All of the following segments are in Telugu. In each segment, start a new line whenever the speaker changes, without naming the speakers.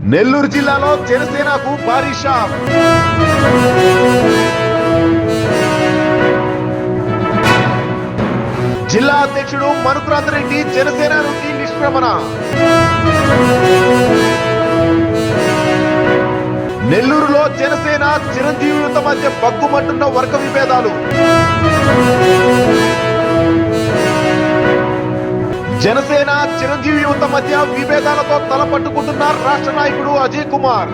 నెల్లూరు జిల్లాలో జనసేనకు భారీ షాక్. జిల్లా అధ్యక్షుడు మనుకురాత్ రెడ్డి జనసేన నుండి నిష్క్రమణ. నెల్లూరులో జనసేన చిరంజీవులతో మధ్య బగ్గుమంటున్న వర్గ విభేదాలు. జనసేన చిరంజీవి యువత మధ్య విభేదాలతో తలపట్టుకుంటున్నారు రాష్ట్ర నాయకుడు అజయ్ కుమార్.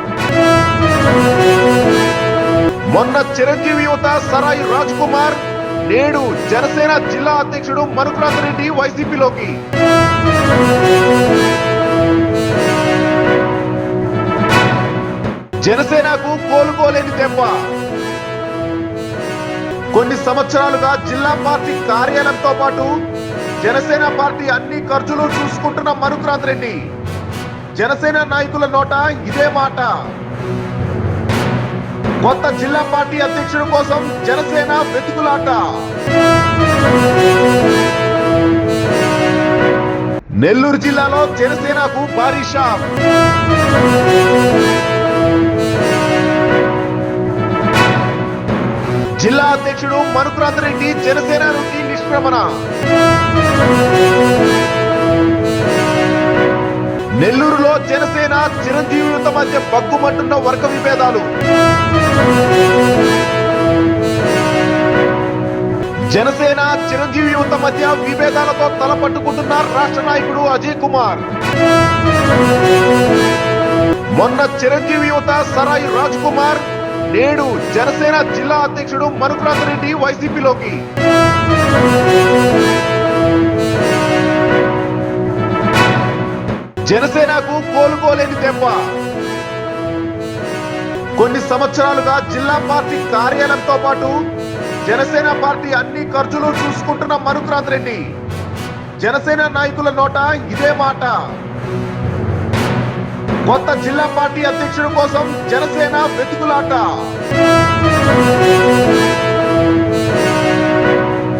మొన్న చిరంజీవి యువత సరాయి రాజ్ కుమార్ నేడు జనసేన జిల్లా అధ్యక్షుడు మనుకురాథ్ రెడ్డి వైసీపీలోకి. జనసేనకు కోలుకోలేని దెబ్బ. కొన్ని సంవత్సరాలుగా జిల్లా పార్టీ కార్యాలయంతో పాటు జనసేన పార్టీ అన్ని ఖర్చులు చూసుకుంటున్న మనుకురాథ్ రెడ్డి. జనసేన నాయకుల నోట ఇదే మాట. కొత్త జిల్లా పార్టీ అధ్యక్షుడు కోసం జనసేన వెతుకులాట. నెల్లూరు జిల్లాలో జనసేనకు భారీ షాక్. అధ్యక్షుడు మనుకురాథ్ రెడ్డి జనసేన నుండి నిష్క్రమణ. నెల్లూరులో జనసేన చిరంజీవులతో మధ్య బగ్గుమంటున్న వర్గ విభేదాలు. జనసేన చిరంజీవి యువత మధ్య విభేదాలతో తలపట్టుకుంటున్న రాష్ట్ర నాయకుడు అజయ్ కుమార్. మొన్న చిరంజీవి యువత సరాయి రాజ్ కుమార్ నేడు జనసేన జిల్లా అధ్యక్షుడు మనుకురాథ్ రెడ్డి వైసీపీలోకి. జనసేనకు కోలుకోలేని దెబ్బ కొన్ని సంవత్సరాలుగా జిల్లా పార్టీ కార్యాలయంతో పాటు జనసేన పార్టీ అన్ని ఖర్చులు చూసుకుంటున్న మనుకురాథ్ రెడ్డి. జనసేన నాయకుల నోట ఇదే మాట. కొత్త జిల్లా పార్టీ అధ్యక్షుడు కోసం జనసేన వెతుకులాట.